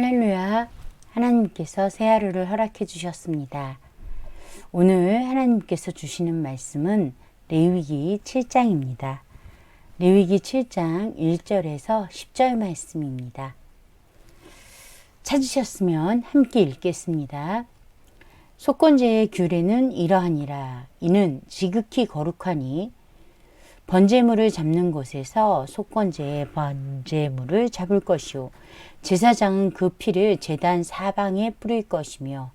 할렐루야. 하나님께서 새 하루를 허락해 주셨습니다. 오늘 하나님께서 주시는 말씀은 레위기 7장입니다. 레위기 7장 1절에서 10절 말씀입니다. 찾으셨으면 함께 읽겠습니다. 속건제의 규례는 이러하니라. 이는 지극히 거룩하니 번제물을 잡는 곳에서 속건제의 번제물을 잡을 것이요 제사장은 그 피를 제단 사방에 뿌릴 것이며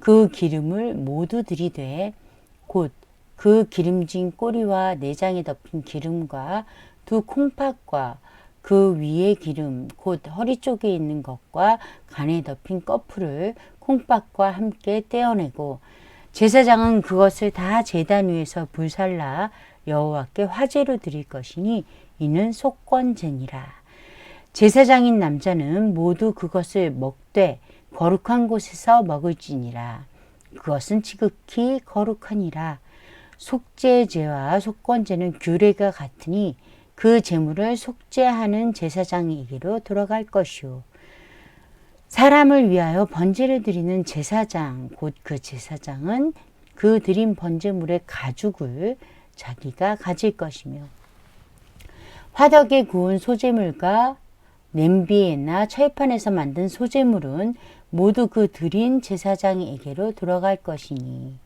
그 기름을 모두 들이되 곧 그 기름진 꼬리와 내장에 덮인 기름과 두 콩팥과 그 위에 기름 곧 허리 쪽에 있는 것과 간에 덮인 꺼풀을 콩팥과 함께 떼어내고 제사장은 그것을 다 제단 위에서 불살라 여호와께 화제로 드릴 것이니 이는 속건제니라. 제사장인 남자는 모두 그것을 먹되 거룩한 곳에서 먹을지니라. 그것은 지극히 거룩하니라. 속죄제와 속건제는 규례가 같으니 그 제물을 속죄하는 제사장에게로 돌아갈 것이요. 사람을 위하여 번제를 드리는 제사장, 곧 그 제사장은 그 드린 번제물의 가죽을 자기가 가질 것이며 화덕에 구운 소재물과 냄비에나 철판에서 만든 소재물은 모두 그 드린 제사장에게로 들어갈 것이니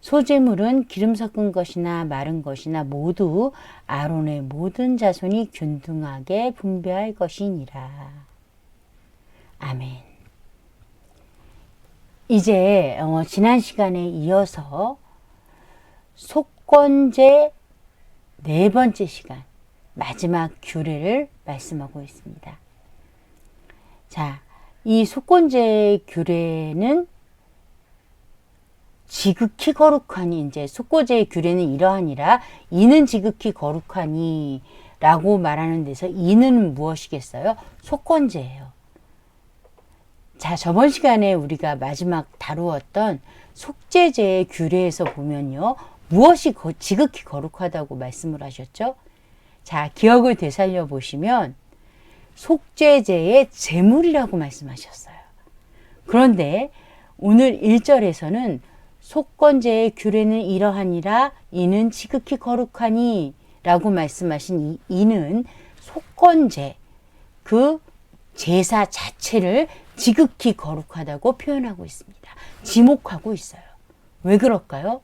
소재물은 기름 섞은 것이나 마른 것이나 모두 아론의 모든 자손이 균등하게 분배할 것이니라. 아멘. 이제 어, 지난 시간에 이어서 속 건제 네 번째 시간 마지막 규례를 말씀하고 있습니다. 자, 이 속건제 규례는 지극히 거룩하니 이제 속고제의 규례는 이러하니라 이는 지극히 거룩하니 라고 말하는 데서 이는 무엇이겠어요? 속건제예요. 자, 저번 시간에 우리가 마지막 다루었던 속죄제의 규례에서 보면요. 무엇이 거, 지극히 거룩하다고 말씀을 하셨죠? 자, 기억을 되살려 보시면 속죄제의 제물이라고 말씀하셨어요. 그런데 오늘 1절에서는 속건제의 규례는 이러하니라 이는 지극히 거룩하니 라고 말씀하신 이 이는 속건제 그 제사 자체를 지극히 거룩하다고 표현하고 있습니다. 지목하고 있어요. 왜 그럴까요?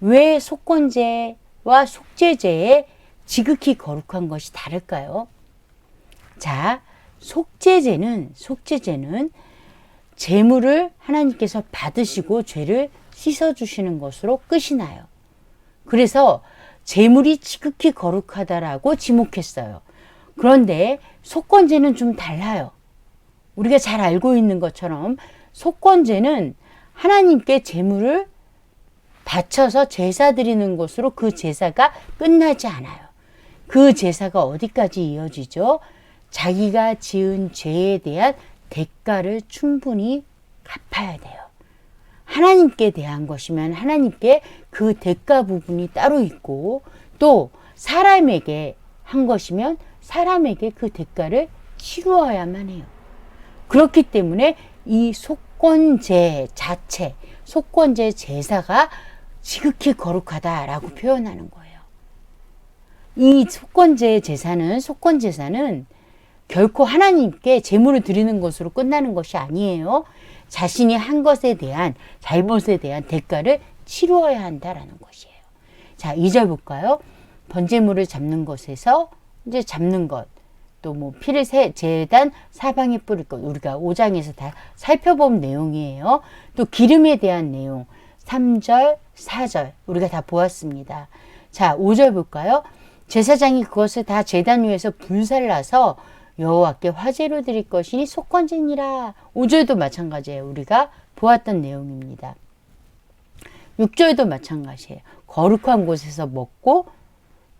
왜 속건제와 속죄제의 지극히 거룩한 것이 다를까요? 자, 속죄제는 속죄제는 재물을 하나님께서 받으시고 죄를 씻어 주시는 것으로 끝이 나요. 그래서 재물이 지극히 거룩하다라고 지목했어요. 그런데 속건제는 좀 달라요. 우리가 잘 알고 있는 것처럼 속건제는 하나님께 재물을 바쳐서 제사 드리는 것으로 그 제사가 끝나지 않아요. 그 제사가 어디까지 이어지죠? 자기가 지은 죄에 대한 대가를 충분히 갚아야 돼요. 하나님께 대한 것이면 하나님께 그 대가 부분이 따로 있고 또 사람에게 한 것이면 사람에게 그 대가를 치루어야만 해요. 그렇기 때문에 이 속건제 자체, 속건제 제사가 지극히 거룩하다라고 표현하는 거예요. 이 속건제 제사는 속건 제사는 결코 하나님께 제물을 드리는 것으로 끝나는 것이 아니에요. 자신이 한 것에 대한 잘못에 대한 대가를 치루어야 한다라는 것이에요. 자, 2절 볼까요? 번제물을 잡는 것에서 이제 잡는 것. 또 뭐 피를 세, 재단 사방에 뿌릴 것. 우리가 5장에서 다 살펴본 내용이에요. 또 기름에 대한 내용. 3절, 4절. 우리가 다 보았습니다. 자, 5절 볼까요? 제사장이 그것을 다 재단 위에서 불살라서 여호와께 화제로 드릴 것이니 속건제니라. 5절도 마찬가지예요. 우리가 보았던 내용입니다. 6절도 마찬가지예요. 거룩한 곳에서 먹고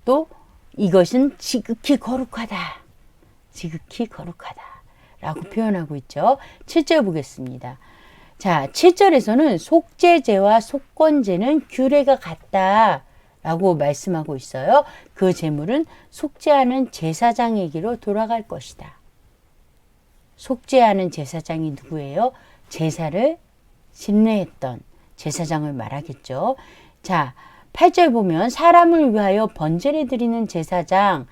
또 이것은 지극히 거룩하다. 지극히 거룩하다. 라고 표현하고 있죠. 7절 보겠습니다. 자, 7절에서는 속죄제와 속건제는 규례가 같다. 라고 말씀하고 있어요. 그 재물은 속죄하는 제사장에게로 돌아갈 것이다. 속죄하는 제사장이 누구예요? 제사를 집례했던 제사장을 말하겠죠. 자, 8절 보면 사람을 위하여 번제를 드리는 제사장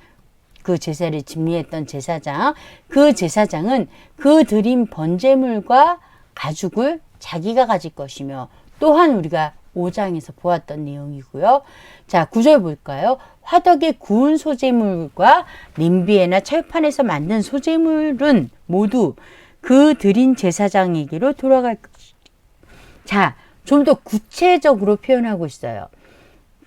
그 제사를 집례했던 제사장 그 제사장은 그 드린 번제물과 가죽을 자기가 가질 것이며 또한 우리가 5장에서 보았던 내용이고요. 자, 9절 볼까요? 화덕에 구운 소재물과 냄비에나 철판에서 만든 소재물은 모두 그 드린 제사장에게로 돌아갈 것이다. 자, 좀 더 구체적으로 표현하고 있어요.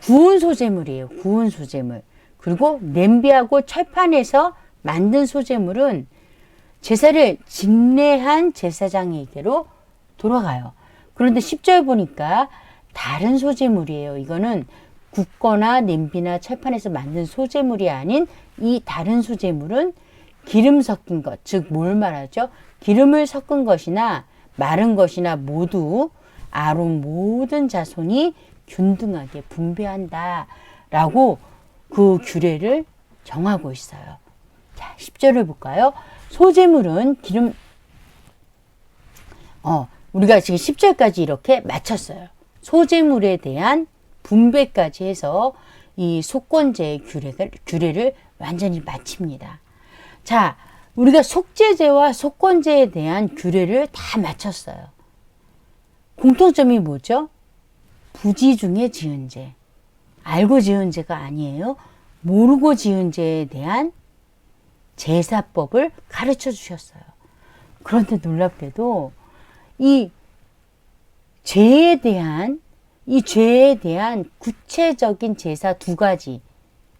구운 소재물이에요. 구운 소재물. 그리고 냄비하고 철판에서 만든 소재물은 제사를 집례한 제사장에게로 돌아가요. 그런데 10절 보니까 다른 소재물이에요. 이거는 굽거나 냄비나 철판에서 만든 소재물이 아닌 이 다른 소재물은 기름 섞인 것, 즉 뭘 말하죠? 기름을 섞은 것이나 마른 것이나 모두 아론 모든 자손이 균등하게 분배한다라고 그 규례를 정하고 있어요. 자, 10절을 볼까요? 소재물은 기름 어, 우리가 지금 10절까지 이렇게 마쳤어요. 소재물에 대한 분배까지 해서 이 속건제의 규례를, 규례를 완전히 마칩니다. 자, 우리가 속죄제와 속건제에 대한 규례를 다 마쳤어요. 공통점이 뭐죠? 부지 중에 지은 죄. 알고 지은 죄가 아니에요. 모르고 지은 죄에 대한 제사법을 가르쳐 주셨어요. 그런데 놀랍게도 이 죄에 대한 이 죄에 대한 구체적인 제사 두 가지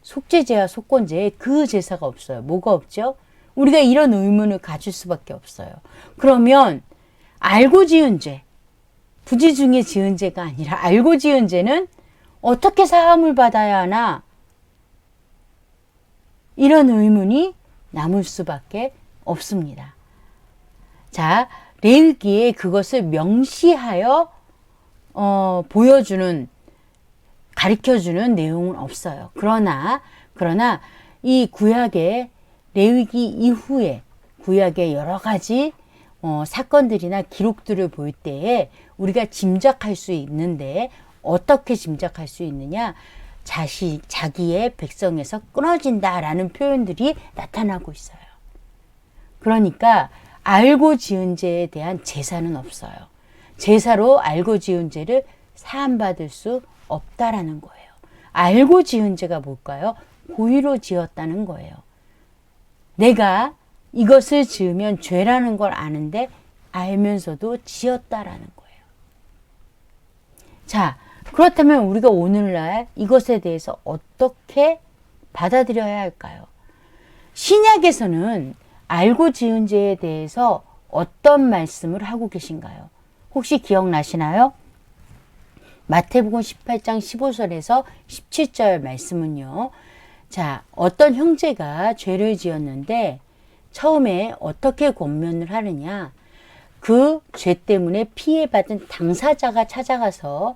속죄제와 속건제에 그 제사가 없어요. 뭐가 없죠? 우리가 이런 의문을 가질 수밖에 없어요. 그러면 알고 지은 죄, 부지 중에 지은 죄가 아니라 알고 지은 죄는 어떻게 사함을 받아야 하나? 이런 의문이 남을 수밖에 없습니다. 자, 레위기에 그것을 명시하여 어, 보여주는 가르쳐주는 내용은 없어요. 그러나 그러나 이 구약의 레위기 이후에 구약의 여러 가지 어, 사건들이나 기록들을 볼 때에 우리가 짐작할 수 있는데 어떻게 짐작할 수 있느냐? 자시, 자기의 백성에서 끊어진다라는 표현들이 나타나고 있어요. 그러니까 알고 지은 죄에 대한 제사는 없어요. 제사로 알고 지은 죄를 사함받을 수 없다라는 거예요. 알고 지은 죄가 뭘까요? 고의로 지었다는 거예요. 내가 이것을 지으면 죄라는 걸 아는데 알면서도 지었다라는 거예요. 자, 그렇다면 우리가 오늘날 이것에 대해서 어떻게 받아들여야 할까요? 신약에서는 알고 지은 죄에 대해서 어떤 말씀을 하고 계신가요? 혹시 기억나시나요? 마태복음 18장 15절에서 17절 말씀은요. 자, 어떤 형제가 죄를 지었는데 처음에 어떻게 권면을 하느냐? 그 죄 때문에 피해받은 당사자가 찾아가서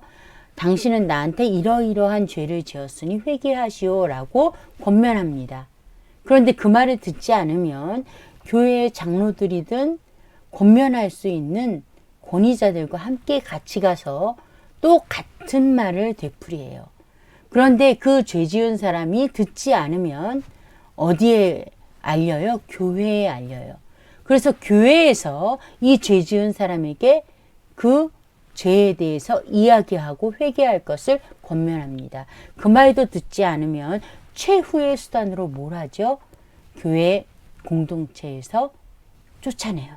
당신은 나한테 이러이러한 죄를 지었으니 회개하시오라고 권면합니다. 그런데 그 말을 듣지 않으면 교회의 장로들이든 권면할 수 있는 권위자들과 함께 같이 가서 또 같은 말을 되풀이해요. 그런데 그 죄 지은 사람이 듣지 않으면 어디에 알려요? 교회에 알려요. 그래서 교회에서 이 죄 지은 사람에게 그 죄에 대해서 이야기하고 회개할 것을 권면합니다. 그 말도 듣지 않으면 최후의 수단으로 뭘 하죠? 교회 공동체에서 쫓아내요.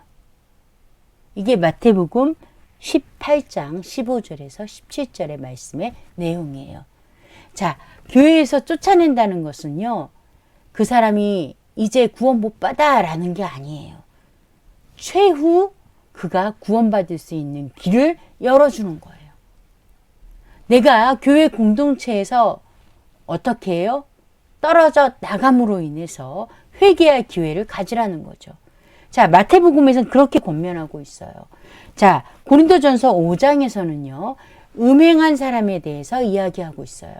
이게 마태복음 18장 15절에서 17절의 말씀의 내용이에요. 자, 교회에서 쫓아낸다는 것은요, 그 사람이 이제 구원 못 받아라는 게 아니에요. 최후 그가 구원받을 수 있는 길을 열어주는 거예요. 내가 교회 공동체에서 어떻게 해요? 떨어져 나감으로 인해서 회개할 기회를 가지라는 거죠. 자, 마태복음에서는 그렇게 권면하고 있어요. 자, 고린도전서 5장에서는요. 음행한 사람에 대해서 이야기하고 있어요.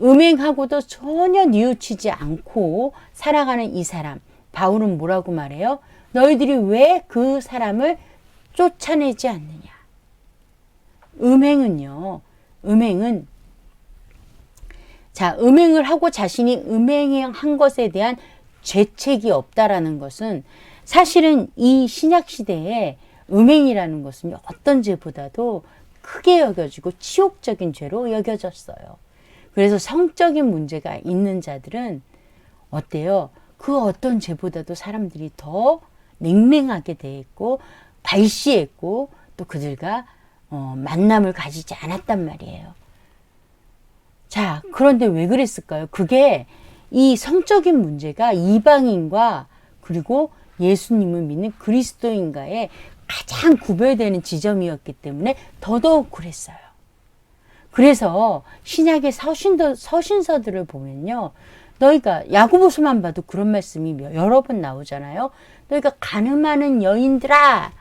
음행하고도 전혀 뉘우치지 않고 살아가는 이 사람, 바울은 뭐라고 말해요? 너희들이 왜 그 사람을 쫓아내지 않느냐? 음행은요, 음행은 자, 음행을 하고 자신이 음행한 것에 대한 죄책이 없다라는 것은 사실은 이 신약 시대에 음행이라는 것은 어떤 죄보다도 크게 여겨지고 치욕적인 죄로 여겨졌어요. 그래서 성적인 문제가 있는 자들은 어때요? 그 어떤 죄보다도 사람들이 더 냉랭하게 돼 있고 발시했고 또 그들과 어, 만남을 가지지 않았단 말이에요. 자, 그런데 왜 그랬을까요? 그게 이 성적인 문제가 이방인과 그리고 예수님을 믿는 그리스도인과의 가장 구별되는 지점이었기 때문에 더더욱 그랬어요. 그래서 신약의 서신도, 서신서들을 보면요. 너희가 야구보서만 봐도 그런 말씀이 여러 번 나오잖아요. 너희가 가늠하는 여인들아,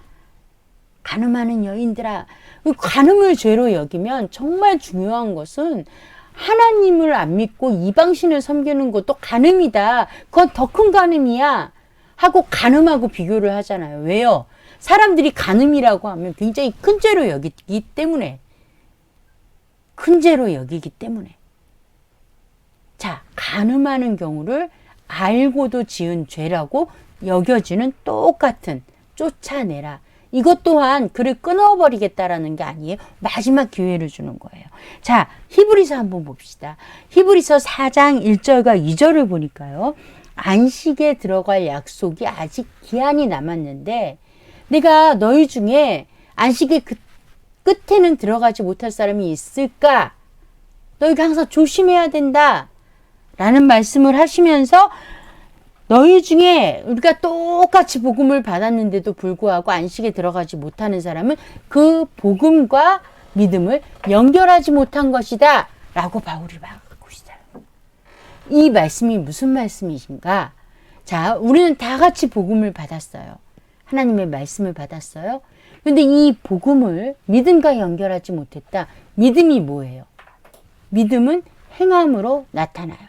가늠하는 여인들아. 그 가늠을 죄로 여기면 정말 중요한 것은 하나님을 안 믿고 이방신을 섬기는 것도 가늠이다. 그건 더 큰 가늠이야. 하고 가늠하고 비교를 하잖아요. 왜요? 사람들이 가늠이라고 하면 굉장히 큰 죄로 여기기 때문에. 큰 죄로 여기기 때문에. 자, 가늠하는 경우를 알고도 지은 죄라고 여겨지는 똑같은 쫓아내라. 이것 또한 그를 끊어버리겠다라는 게 아니에요. 마지막 기회를 주는 거예요. 자, 히브리서 한번 봅시다. 히브리서 4장 1절과 2절을 보니까요. 안식에 들어갈 약속이 아직 기한이 남았는데 내가 너희 중에 안식의 그 끝에는 들어가지 못할 사람이 있을까? 너희가 항상 조심해야 된다. 라는 말씀을 하시면서 너희 중에 우리가 똑같이 복음을 받았는데도 불구하고 안식에 들어가지 못하는 사람은 그 복음과 믿음을 연결하지 못한 것이다. 라고 바울이 말하고 있어요. 이 말씀이 무슨 말씀이신가? 자, 우리는 다 같이 복음을 받았어요. 하나님의 말씀을 받았어요. 근데 이 복음을 믿음과 연결하지 못했다. 믿음이 뭐예요? 믿음은 행함으로 나타나요.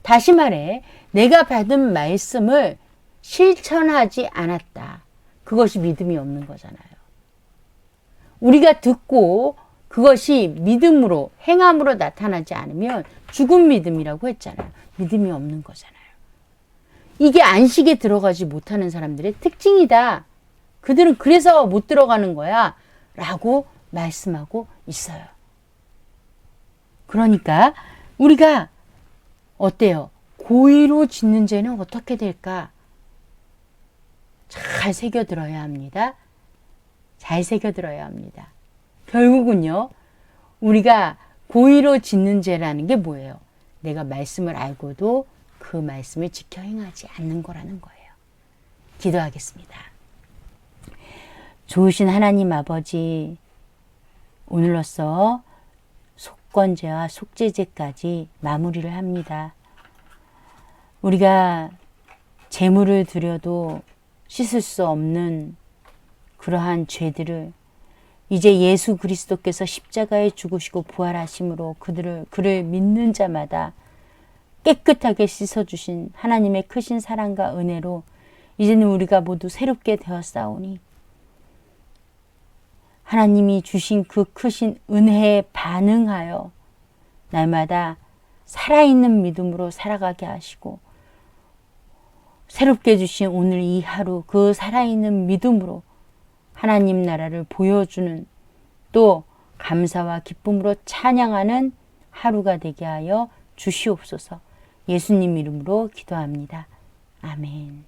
다시 말해, 내가 받은 말씀을 실천하지 않았다. 그것이 믿음이 없는 거잖아요. 우리가 듣고 그것이 믿음으로, 행함으로 나타나지 않으면 죽은 믿음이라고 했잖아요. 믿음이 없는 거잖아요. 이게 안식에 들어가지 못하는 사람들의 특징이다. 그들은 그래서 못 들어가는 거야. 라고 말씀하고 있어요. 그러니까 우리가 어때요? 고의로 짓는 죄는 어떻게 될까? 잘 새겨들어야 합니다. 잘 새겨들어야 합니다. 결국은요, 우리가 고의로 짓는 죄라는 게 뭐예요? 내가 말씀을 알고도 그 말씀을 지켜 행하지 않는 거라는 거예요. 기도하겠습니다. 좋으신 하나님 아버지, 오늘로써 속건죄와 속죄죄까지 마무리를 합니다. 우리가 재물을 드려도 씻을 수 없는 그러한 죄들을 이제 예수 그리스도께서 십자가에 죽으시고 부활하심으로 그들을 그를 믿는 자마다 깨끗하게 씻어 주신 하나님의 크신 사랑과 은혜로 이제는 우리가 모두 새롭게 되었사오니 하나님이 주신 그 크신 은혜에 반응하여 날마다 살아있는 믿음으로 살아가게 하시고 새롭게 주신 오늘 이 하루 그 살아있는 믿음으로 하나님 나라를 보여주는 또 감사와 기쁨으로 찬양하는 하루가 되게 하여 주시옵소서 예수님 이름으로 기도합니다. 아멘.